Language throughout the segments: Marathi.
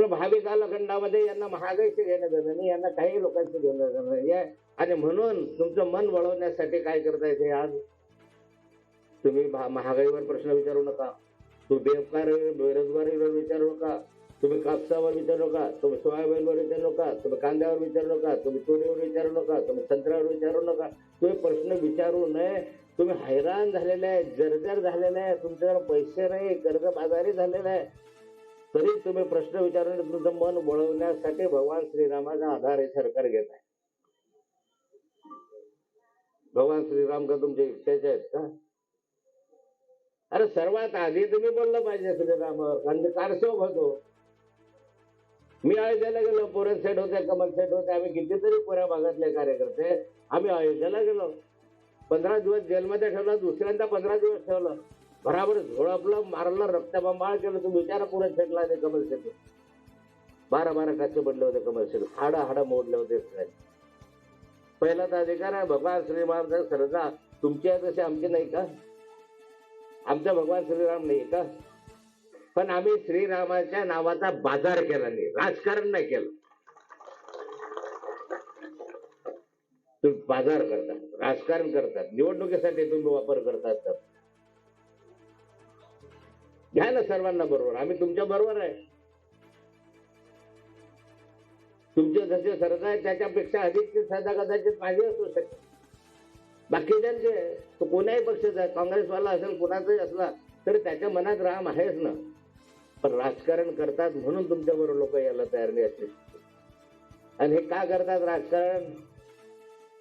म्हणून भावी कालखंडामध्ये यांना महागाईशी घेणं देणं नाही यांना काही लोकांशी घेणं देणं नाही. आहे. आणि म्हणून तुमचं मन वळवण्यासाठी काय करता येते आज? तुम्ही महागाईवर प्रश्न विचारू नका. तुम्ही बेकार बेरोजगारीवर विचारू नका. तुम्ही कापसावर विचारू नका. तुम्ही सोयाबीनवर विचारू नका. तुम्ही कांद्यावर विचारू नका. तुम्ही तुरीवर विचारू नका. तुम्ही संत्र्यावर विचारू नका. तुम्ही प्रश्न विचारू नये. तुम्ही हैराण झालेले आहे जर्जर झालेले आहे तुमच्याकडे पैसे नाही कर्ज बाजारी झालेला आहे तरी तुम्ही प्रश्न विचारून तुमचं मन वळवण्यासाठी भगवान श्रीरामाचा आधार हे सरकार घेत आहे. भगवान श्रीराम का तुमचे इच्छेचे आहेत का? अरे सर्वात आधी तुम्ही बोललं पाहिजे श्रीरामावर. कारण मी कारसेवक होतो. मी अयोध्येला गेलो पोरण सेट होते कमल सेट होते आम्ही कितीतरी पुऱ्या भागातले कार्यकर्ते आम्ही अयोध्येला गेलो. पंधरा दिवस जेलमध्ये ठेवलं दुसऱ्यांदा पंधरा दिवस ठेवलं. बराबर झोळपलं मारलं रक्तबंबाळ केलं तुम्ही बिचारा पुरण सेटला ते कमल सेट बारा बारा टाचे पडले होते कमल सेट हाड हाड मोडले होते पहिला तर अधिकार आहे भगवान श्रीराम सरजा तुमची आहे तशी आमची नाही का? आमचा भगवान श्रीराम नाही का? पण आम्ही श्रीरामाच्या नावाचा बाजार केला नाही राजकारण नाही केलं. तुम्ही बाजार करतात राजकारण करतात निवडणुकीसाठी तुम्ही वापर करतात तर. घ्या ना सर्वांना बरोबर. आम्ही तुमच्या बरोबर आहे. तुमचे जसे सरकार आहे त्याच्यापेक्षा अधिकची सजा कदाचित माझी असू शकते बाकीच्यांचे तो कोणाही पक्षाचा आहे काँग्रेसवाला असेल कोणाचाही असला तरी त्याच्या मनात राम आहेच ना. पण राजकारण करतात म्हणून तुमच्या बरोबर लोक यायला तयार नाही असते आणि हे का करतात राजकारण?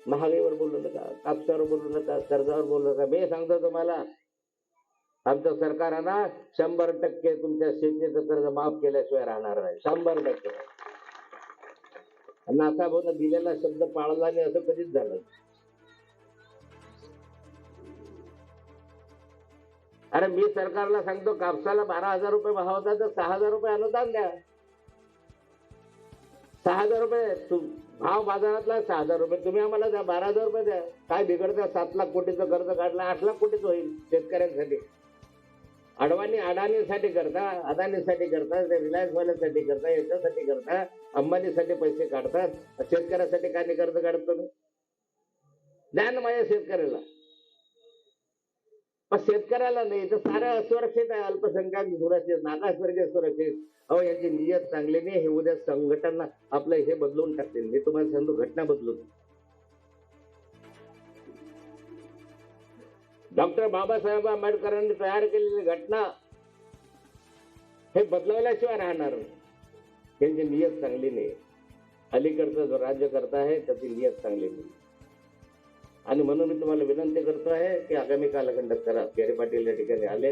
महागाईवर बोलू नका कापसावर बोलू नका कर्जावर बोलू नका. मी सांगतो तुम्हाला आमचं सरकार ना शंभर टक्के तुमच्या शेतीचं कर्ज माफ केल्याशिवाय राहणार नाही. शंभर टक्के. नाथाभाऊन दिलेला शब्द पाळला नाही असं कधीच झालं अरे मी सरकारला सांगतो कापसाला बारा हजार रुपये भाव होता तर सहा हजार रुपये अनुदान द्या. सहा हजार रुपये भाव बाजारातला सहा हजार रुपये तुम्ही आम्हाला द्या बारा हजार रुपये द्या. काय बिघडतं सात लाख कोटीचं कर्ज काढलं आठ लाख कोटीचं होईल शेतकऱ्यांसाठी. अडवाणी अडाणीसाठी करता अदानीसाठी करता रिलायन्स वाल्यासाठी करता याच्यासाठी करता अंबानीसाठी पैसे काढतात. शेतकऱ्यासाठी काय नाही कर्ज काढत तुम्ही? ज्ञान माझ्या शेतकऱ्याला. पण शेतकऱ्याला नाही तर साऱ्या असुरक्षित आहे अल्पसंख्याक सुरक्षित नागास्वर्गीय सुरक्षित अहो यांची नियत चांगली नाही हे उद्या संघटना आपलं हे बदलून टाकतील. मी तुम्हाला सांगतो घटना बदलून. डॉक्टर बाबासाहेब आंबेडकरांनी तयार केलेली घटना हे बदलवल्याशिवाय राहणार नाही. त्यांची नियत चांगली नाही. अलीकडचं जो राज्य करता आहे त्याची नियत चांगली नाही. आणि म्हणून मी तुम्हाला विनंती करतो आहे की आगामी कालखंडात करा. केरे पाटील या ठिकाणी आले.